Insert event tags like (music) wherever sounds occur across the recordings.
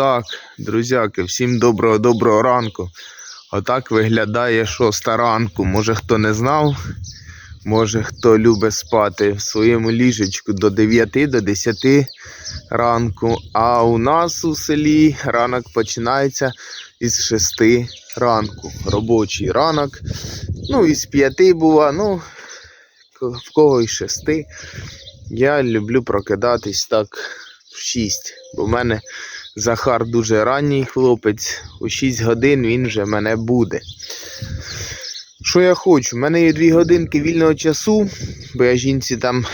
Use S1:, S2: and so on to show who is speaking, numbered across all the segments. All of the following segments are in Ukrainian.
S1: Так, друзяки, всім доброго доброго ранку. Отак виглядає шоста ранку. Може хто не знав, може хто любить спати в своєму ліжечку до 9 до 10 ранку. А у нас у селі ранок починається із 6 ранку. Робочий ранок. Ну, із 5 бува, ну, в кого із 6. Я люблю прокидатись так в 6, бо в мене Захар дуже ранній хлопець. У 6 годин він вже мене буде. Що я хочу? У мене є 2 годинки вільного часу, бо я жінці там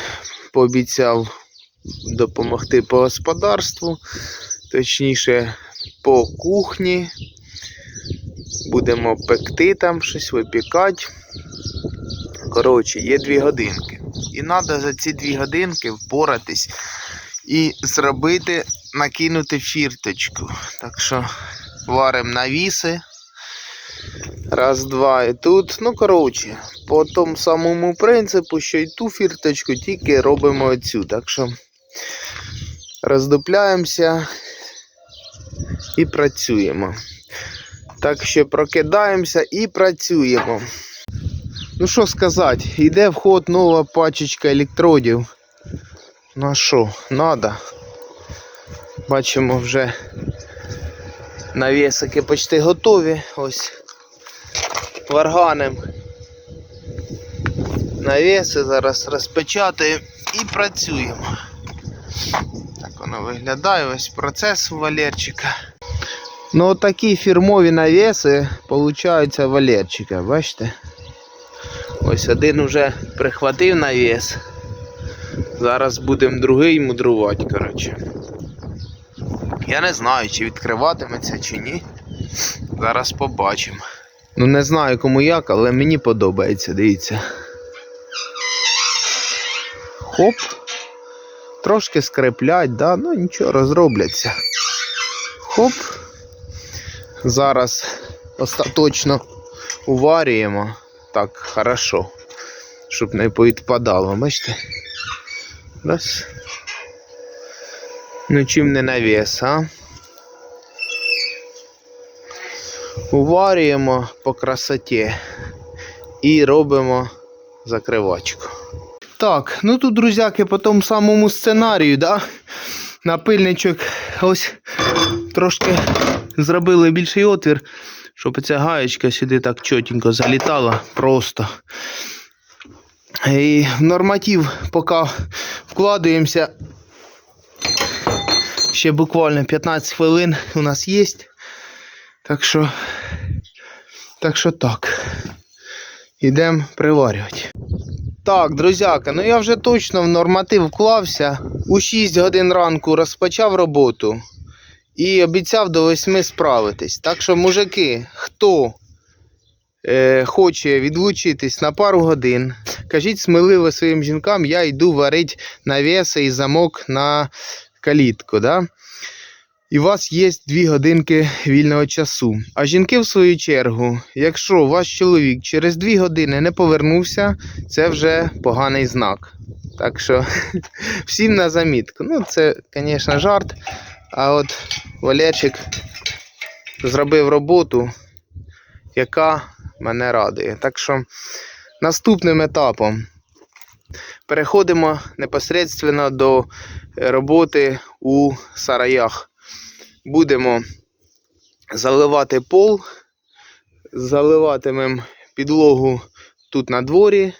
S1: пообіцяв допомогти по господарству, точніше по кухні. Будемо пекти там щось, випікати. Коротше, є 2 годинки. І треба за ці 2 годинки впоратись і зробити накинути фірточку. Так що варимо навіси. Раз, два і тут. Ну, коротше, по тому самому принципу, що і ту фірточку, тільки робимо оцю. Так що роздупляємося і працюємо. Так що прокидаємося і працюємо. Ну що сказати, йде в ход нова пачечка електродів. На що? Надо. Бачимо вже навісики почти готові. Ось варганем. Навіси зараз розпечатаємо і працюємо. Так воно виглядає, ось процес у Валерчика. Ну такі фірмові навіси получаються Валерчика, бачите? Ось один уже прихватив навіс. Зараз будемо другий мудрувати, коротше. Я не знаю, чи відкриватиметься, чи ні. Зараз побачимо. Ну не знаю кому як, але мені подобається, дивіться. Хоп. Трошки скреплять, да? ну нічого, розробляться. Хоп. Зараз остаточно уварюємо. Так, хорошо. Щоб не повідпадало, бачите? Раз. Ну чим не навіс, а? Уварюємо по красоті і робимо закривачку. Так, ну тут, друзяки, по тому самому сценарію, да? Напильничок ось трошки зробили більший отвір, щоб ця гаєчка сюди так чотенько залітала просто. І в норматив поки вкладаємося. Ще буквально 15 хвилин у нас є. Так що, так що так. Йдемо приварювати. Так, друзяка, ну я вже точно в норматив вклався. У 6 годин ранку розпочав роботу і обіцяв до 8 справитись. Так що, мужики, хто е, хоче відлучитись на пару годин, кажіть сміливо своїм жінкам, я йду варити навіси і замок на калітку. Да? І у вас є 2 годинки вільного часу. А жінки, в свою чергу, якщо ваш чоловік через 2 години не повернувся, це вже поганий знак. Так що (laughs) всім на замітку. Ну, це, звісно, жарт. А от Валерчик зробив роботу, яка мене радує. Так що наступним етапом переходимо непосередньо до роботи у сараях. Будемо заливати пол, заливатимемо підлогу тут на дворі,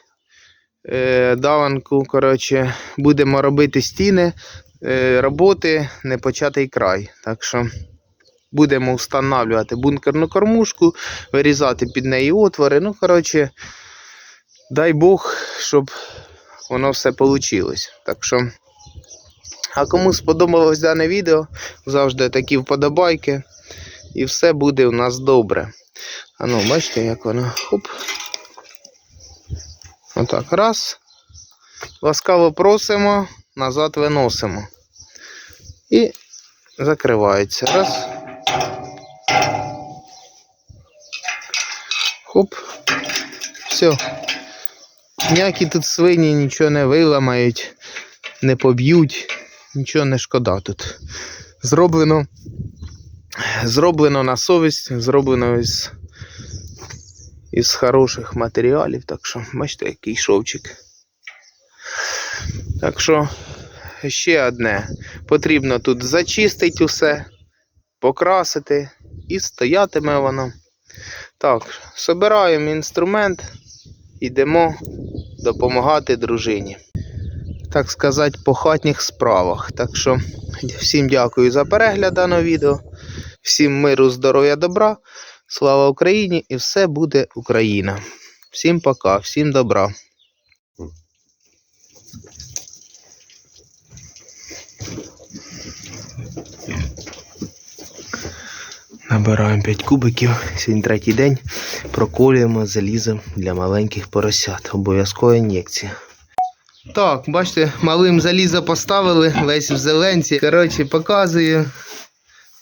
S1: е, даванку, коротше, будемо робити стіни, е, роботи не початий край. Так що будемо встановлювати бункерну кормушку, вирізати під неї отвори. Ну, коротше, дай Бог, щоб воно все вийшло. Так що, а кому сподобалось дане відео, завжди такі вподобайки. І все буде у нас добре. А ну, бачите, як воно. Хоп. Отак. Раз. Ласкаво просимо, назад виносимо. І закривається. Раз. Хоп. Все. Ніякі тут свині нічого не виламають, не поб'ють, нічого не шкода тут. Зроблено зроблено на совість, зроблено із, із хороших матеріалів. Так що, бачите, який шовчик. Так що, ще одне. Потрібно тут зачистити усе, покрасити і стоятиме воно. Так, збираємо інструмент, йдемо допомагати дружині. Так сказати, по хатніх справах. Так що всім дякую за перегляд даного відео. Всім миру, здоров'я, добра. Слава Україні і все буде Україна. Всім пока, всім добра. Набираємо 5 кубиків. Сьогодні третій день. Проколюємо залізом для маленьких поросят. Обов'язкова ін'єкція. Так, бачите, малим залізо поставили, весь в зеленці. Коротше, показую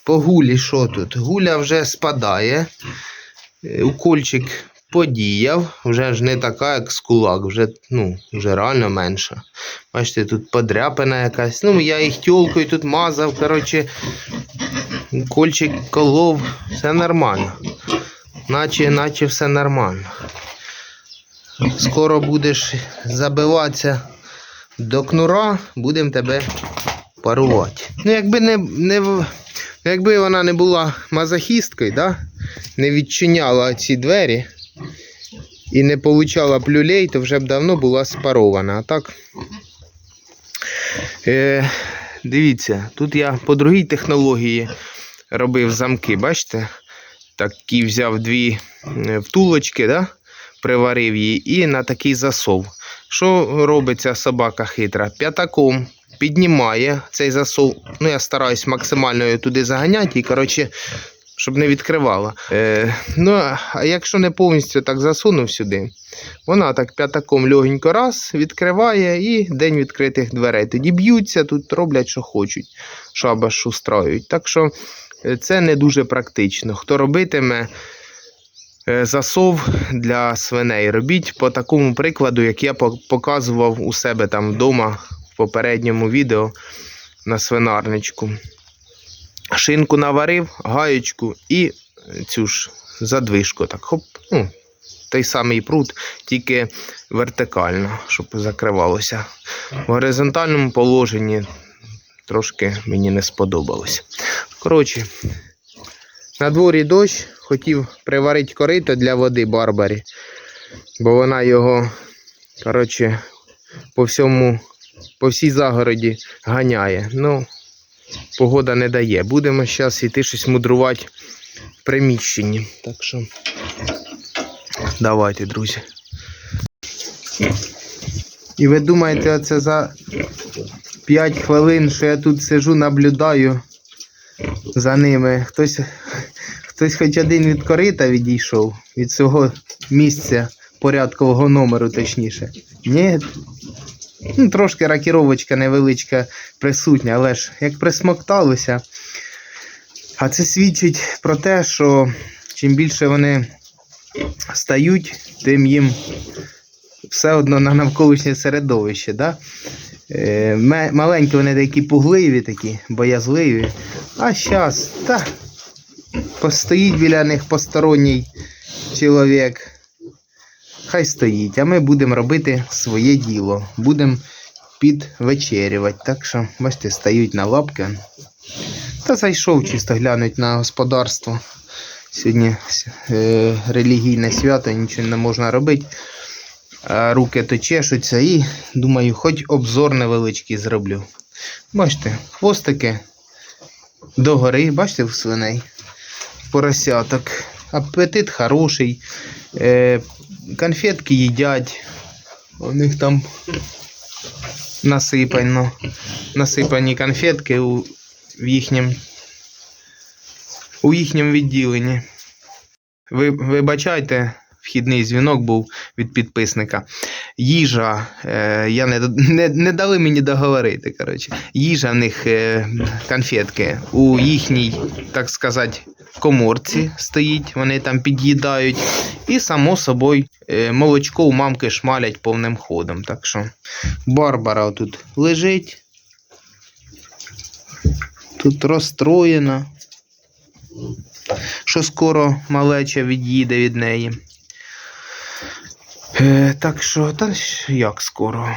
S1: по гулі, що тут. Гуля вже спадає. Е, Укольчик подіяв, вже ж не така, як з кулак, вже, ну, вже реально менша. Бачите, тут подряпина якась. Ну, я їх тьолкою тут мазав, коротше, кольчик колов, все нормально. Наче, наче все нормально. Скоро будеш забиватися до кнура, будемо тебе парувати. Ну, якби не, не якби вона не була мазохісткою, да? не відчиняла ці двері і не получала б люлей, то вже б давно була спарована. А так. Е, дивіться, тут я по другій технології робив замки, бачите? Такі взяв дві е, втулочки, да? приварив її і на такий засов. Що робить ця собака хитра? П'ятаком піднімає цей засов. Ну, я стараюсь максимально її туди заганяти і, коротше, щоб не відкривала. Е, ну, а якщо не повністю так засунув сюди, вона так п'ятаком легенько раз відкриває і день відкритих дверей. Тоді б'ються, тут роблять, що хочуть, шабаш устраюють. Так що е, це не дуже практично. Хто робитиме е, засов для свиней, робіть по такому прикладу, як я показував у себе там вдома в попередньому відео на свинарничку. Шинку наварив, гаєчку і цю ж задвижку. Так, хоп, ну, той самий прут, тільки вертикально, щоб закривалося. В горизонтальному положенні трошки мені не сподобалося. Коротше, на дворі дощ, хотів приварити корито для води Барбарі, бо вона його, коротше, по всьому, по всій загороді ганяє. Ну, погода не дає. Будемо зараз йти щось мудрувати в приміщенні. Так що давайте, друзі. І ви думаєте, оце за 5 хвилин, що я тут сижу, наблюдаю за ними. Хтось, хтось хоч один від корита відійшов, від свого місця порядкового номеру, точніше. Ні. Ну, трошки ракіровочка невеличка присутня, але ж як присмокталося. А це свідчить про те, що чим більше вони стають, тим їм все одно на навколишнє середовище. Да? Е, маленькі вони такі пугливі, такі, боязливі. А зараз, та, постоїть біля них посторонній чоловік. Хай стоїть, а ми будемо робити своє діло. Будемо підвечерювати. Так що, бачите, стають на лапки. Та зайшов чисто глянуть на господарство. Сьогодні е, релігійне свято, нічого не можна робити. А руки то чешуться і думаю, хоч обзор невеличкий зроблю. Бачите, хвостики догори, бачите, в свиней, поросяток. Апетит хороший. Е, конфетки їдять. У них там насипано. Насипані конфетки у, в їхнім, у їхньому відділенні. Ви, вибачайте, вхідний дзвінок був від підписника. Їжа, е, я не, не, не дали мені договорити. Коротше. Їжа в них е, конфетки у їхній, так сказати, коморці стоїть, вони там під'їдають. І, само собою, е, молочко у мамки шмалять повним ходом. Так що Барбара тут лежить. Тут розстроєна. що скоро малеча від'їде від неї. Е, так що, та як скоро?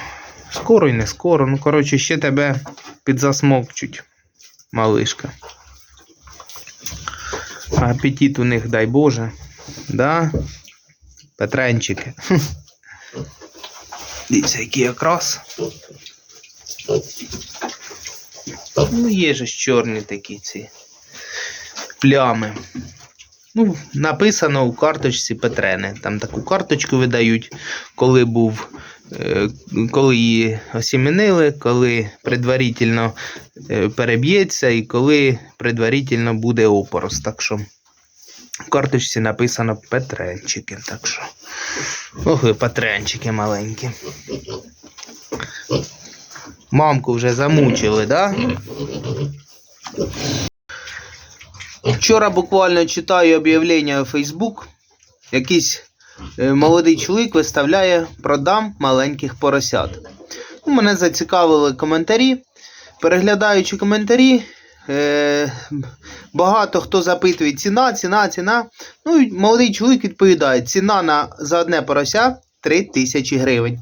S1: Скоро і не скоро. Ну, коротше, ще тебе підзасмокчуть, малишка. Апетит у них, дай Боже. Да? Петренчики. (laughs) Дивіться, який якраз. Ну, є ж чорні такі ці плями. Ну, написано у карточці Петрени. Там таку карточку видають, коли був, е, коли її осімінили, коли предварительно е, переб'ється і коли предварительно буде опорос. Так що в карточці написано Петренчики. Так що. Ох, ви Петренчики маленькі. Мамку вже замучили, да? Вчора буквально читаю об'явлення у Facebook. Якийсь е, молодий чоловік виставляє продам маленьких поросят. Ну, мене зацікавили коментарі. Переглядаючи коментарі, е, багато хто запитує ціна, ціна, ціна. Ну, і молодий чоловік відповідає: ціна на, за одне порося 3 тисячі гривень.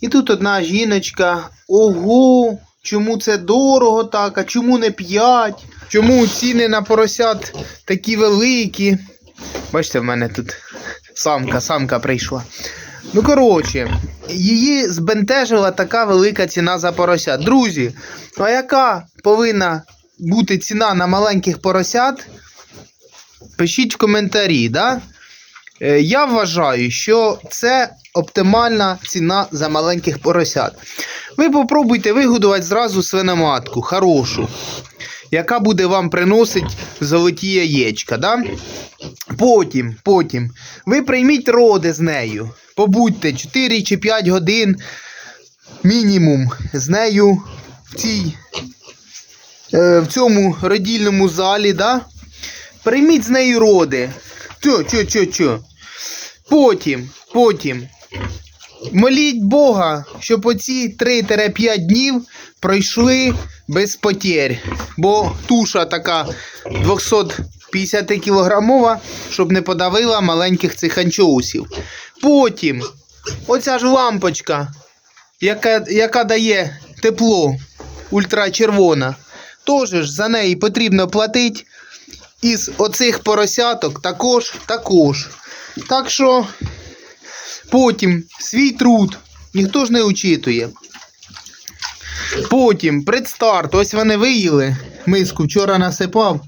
S1: І тут одна жіночка, ого, чому це дорого так, а чому не 5? Чому ціни на поросят такі великі? Бачите, в мене тут самка, самка прийшла. Ну, коротше, її збентежила така велика ціна за поросят. Друзі, а яка повинна бути ціна на маленьких поросят? Пишіть в коментарі, да? Е, Я вважаю, що це оптимальна ціна за маленьких поросят. Ви попробуйте вигодувати зразу свиноматку, хорошу, яка буде вам приносити золоті яєчка. Да? Потім, потім, ви прийміть роди з нею. Побудьте 4 чи 5 годин мінімум з нею в цій, е, в цьому родільному залі. Да? Прийміть з нею роди. Чо, чо, чо, чо. Потім, потім. Моліть Бога, щоб оці 3-5 днів пройшли без потерь. Бо туша така 250 кілограмова, щоб не подавила маленьких цих анчоусів. Потім оця ж лампочка, яка, яка дає тепло, ультрачервона, теж за неї потрібно платити. Із оцих поросяток також, також. Так що потім свій труд ніхто ж не учитує. Потім предстарт, ось вони виїли. Миску вчора насипав.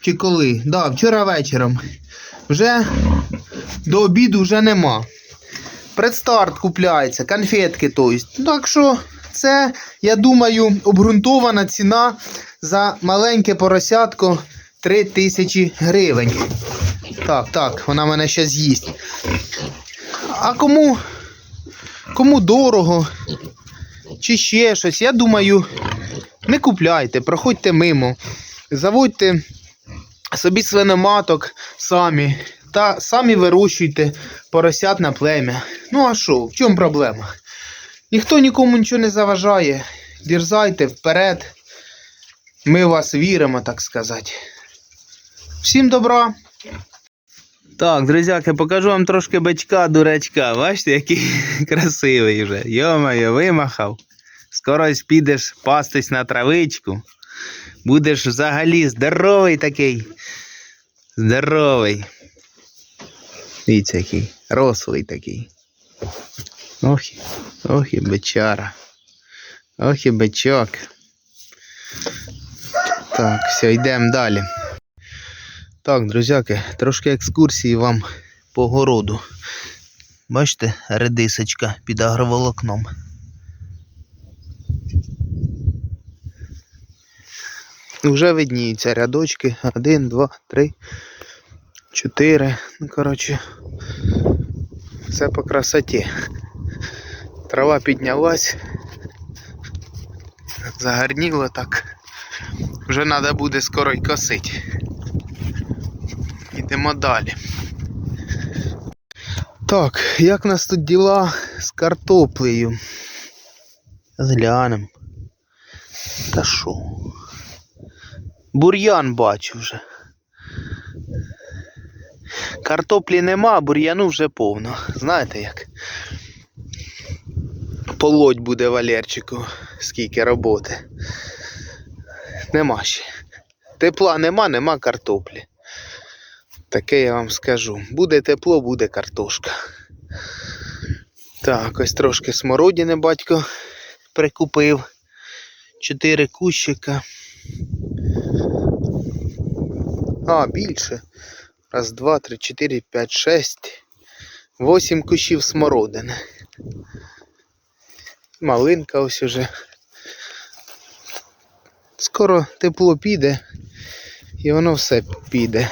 S1: Чи коли? Да, вчора вечором. Вже до обіду вже нема. Предстарт купляється, конфетки. Тобто. Так що це, я думаю, обґрунтована ціна за маленьке поросятко 3 тисячі гривень. Так, так, вона мене ще з'їсть. А кому, кому дорого, чи ще щось, я думаю, не купляйте, проходьте мимо, заводьте собі свиноматок самі та самі вирощуйте поросят на плем'я. Ну а що, в чому проблема? Ніхто нікому нічого не заважає. Дірзайте вперед. Ми вас віримо, так сказати. Всім добра! Так, друзяки, покажу вам трошки бичка, дурачка. Бачите, який (laughs) красивий вже. Йо-моє, вимахав. Скоро підеш пастись на травичку. Будеш взагалі здоровий такий. Здоровий. Дивіться, який. Рослий такий. Ох, ох і бичара. Ох і бичок. Так, все, йдемо далі. Так, друзяки, трошки екскурсії вам по городу. Бачите, редисочка під агроволокном. Вже видніються рядочки. Один, два, три, чотири. Ну, коротше, все по красоті. Трава піднялась. Загарніло так. Вже треба буде скоро й косити. Йдемо далі. Так, як у нас тут діла з картоплею? Зглянем. Та що? Бур'ян бачу вже. Картоплі нема, бур'яну вже повно. Знаєте як? Полоть буде Валерчику, скільки роботи. Нема ще. Тепла нема, нема картоплі. Таке я вам скажу. Буде тепло, буде картошка. Так, ось трошки смородини батько прикупив. Чотири кущика. А, більше. Раз, два, три, чотири, п'ять, шесть. Восім кущів смородини. Малинка ось уже. Скоро тепло піде, і воно все піде.